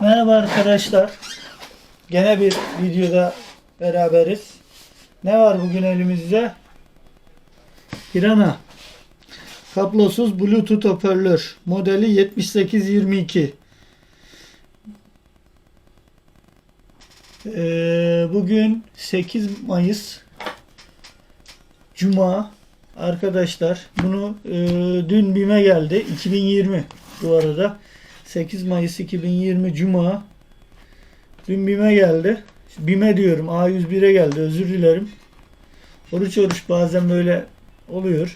Merhaba arkadaşlar. Gene bir videoda beraberiz. Ne var bugün elimizde? Pirana. Kablosuz Bluetooth hoparlör. Modeli 7822. Ee, bugün 8 Mayıs Cuma arkadaşlar bunu e, dün BİM'e geldi 2020 bu arada 8 Mayıs 2020 Cuma. Dün BİM'e geldi. BİM'e diyorum A101'e geldi. Özür dilerim. Oruç oruç bazen böyle oluyor.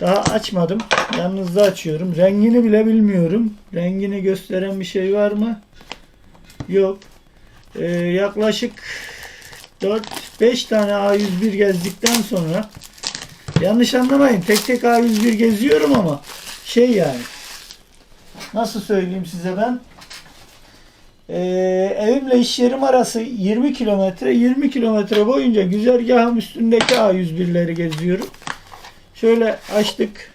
Daha açmadım. Yalnızda açıyorum. Rengini bile bilmiyorum. Rengini gösteren bir şey var mı? Yok. Ee, yaklaşık 4-5 tane A101 gezdikten sonra yanlış anlamayın tek tek A101 geziyorum ama şey yani nasıl söyleyeyim size ben? Ee, evimle iş yerim arası 20 kilometre 20 kilometre boyunca güzergahım üstündeki A101'leri geziyorum. Şöyle açtık.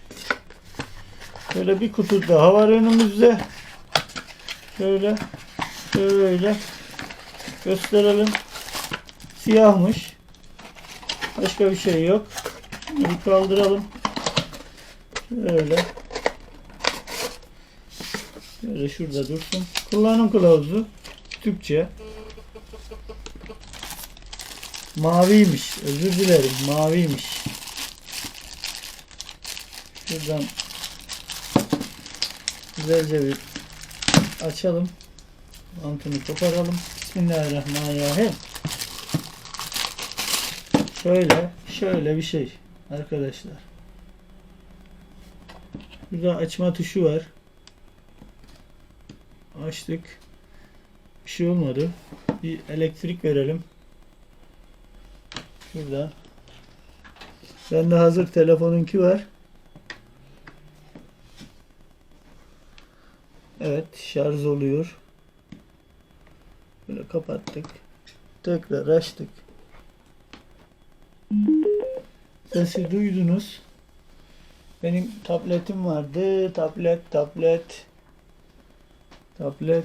Şöyle bir kutu daha var önümüzde. Şöyle şöyle gösterelim. Siyahmış. Başka bir şey yok. Bir kaldıralım. Şöyle Böyle şurada dursun. Kullanım kılavuzu. Türkçe. Maviymiş. Özür dilerim. Maviymiş. Şuradan güzelce bir açalım. Bantını koparalım. Bismillahirrahmanirrahim. Şöyle, şöyle bir şey arkadaşlar. Burada açma tuşu var. Açtık. Bir şey olmadı. Bir elektrik verelim. Şurada. Bende hazır telefonunki var. Evet şarj oluyor. Böyle kapattık. Tekrar açtık. Sesi duydunuz. Benim tabletim vardı. Tablet, tablet. Tablet.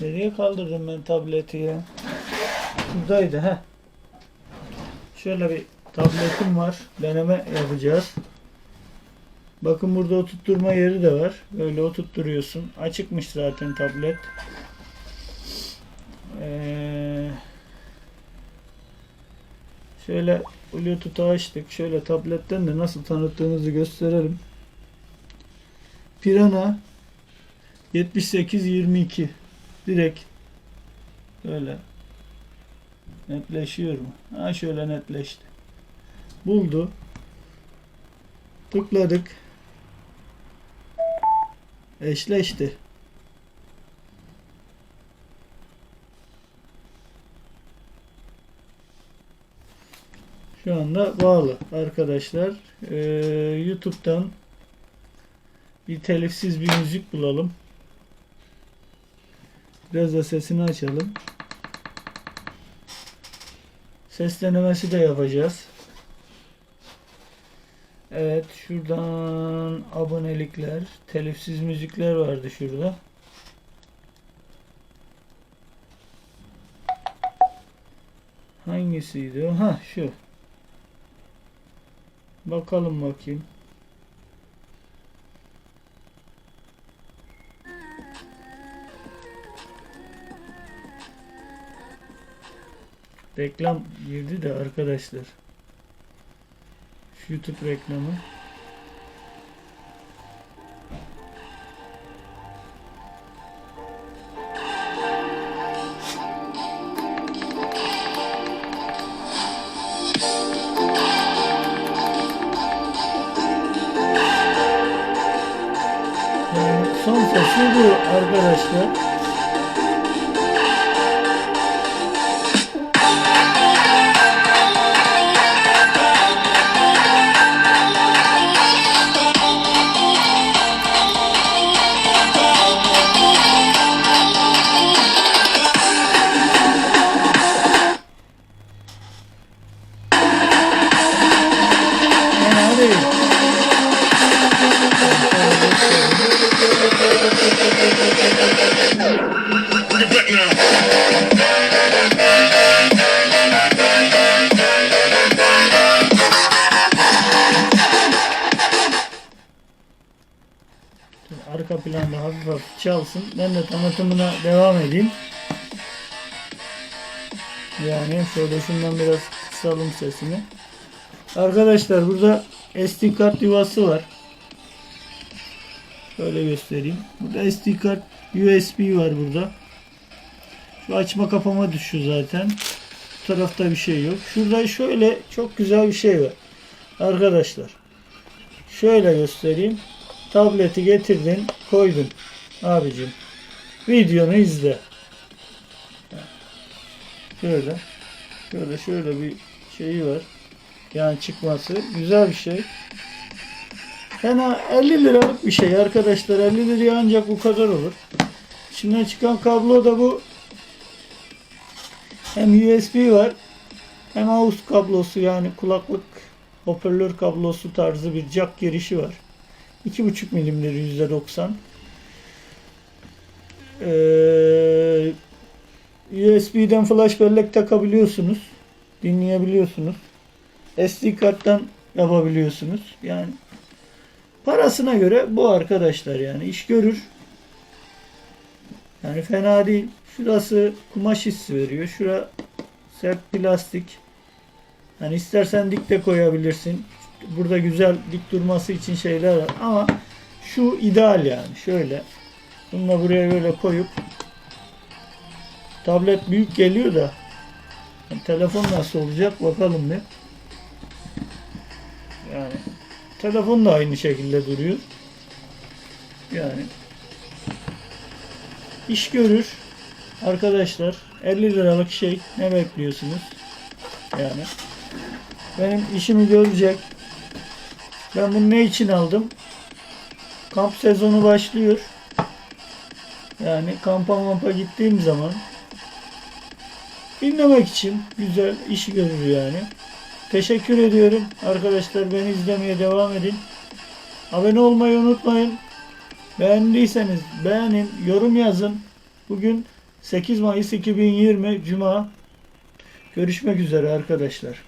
Nereye kaldırdım ben tableti ya? Şuradaydı ha. Şöyle bir tabletim var. Deneme yapacağız. Bakın burada oturtturma yeri de var. Böyle oturtturuyorsun. Açıkmış zaten tablet. Ee, şöyle Bluetooth'u açtık. Şöyle tabletten de nasıl tanıttığımızı gösterelim. Pirana 78-22 direkt böyle netleşiyor mu? Ha şöyle netleşti. Buldu. Tıkladık. Eşleşti. Şu anda bağlı arkadaşlar. Ee, YouTube'dan bir telifsiz bir müzik bulalım. Biraz da sesini açalım. Ses denemesi de yapacağız. Evet şuradan abonelikler, telifsiz müzikler vardı şurada. Hangisiydi? Ha şu. Bakalım bakayım. Reklam girdi de arkadaşlar. Şu YouTube reklamı. Son sesi bu arkadaşlar. arka planda hafif hafif çalsın. Ben de tanıtımına devam edeyim. Yani şöyle şundan biraz kısalım sesini. Arkadaşlar burada SD kart yuvası var. Şöyle göstereyim. Burada SD kart USB var burada. Şu açma kapama düşüyor zaten. Bu tarafta bir şey yok. Şurada şöyle çok güzel bir şey var. Arkadaşlar. Şöyle göstereyim. Tableti getirdin, koydun. Abicim. Videonu izle. Şöyle. Şöyle şöyle bir şeyi var. Yani çıkması. Güzel bir şey. Fena 50 liralık bir şey arkadaşlar. 50 liraya ancak bu kadar olur. İçinden çıkan kablo da bu. Hem USB var hem AUX kablosu yani kulaklık hoparlör kablosu tarzı bir jack girişi var. 2.5 milimdir %90. Ee, USB'den flash bellek takabiliyorsunuz. Dinleyebiliyorsunuz. SD karttan yapabiliyorsunuz. Yani parasına göre bu arkadaşlar yani iş görür. Yani fena değil. Şurası kumaş hissi veriyor. Şura sert plastik. Yani istersen dik de koyabilirsin. Burada güzel dik durması için şeyler var. Ama şu ideal yani. Şöyle. Bunu buraya böyle koyup tablet büyük geliyor da yani telefon nasıl olacak bakalım bir. Yani telefon da aynı şekilde duruyor. Yani iş görür. Arkadaşlar 50 liralık şey ne bekliyorsunuz? Yani benim işimi görecek. Ben bunu ne için aldım? Kamp sezonu başlıyor. Yani kampa mampa gittiğim zaman dinlemek için güzel işi görür yani. Teşekkür ediyorum. Arkadaşlar beni izlemeye devam edin. Abone olmayı unutmayın. Beğendiyseniz beğenin, yorum yazın. Bugün 8 Mayıs 2020 Cuma. Görüşmek üzere arkadaşlar.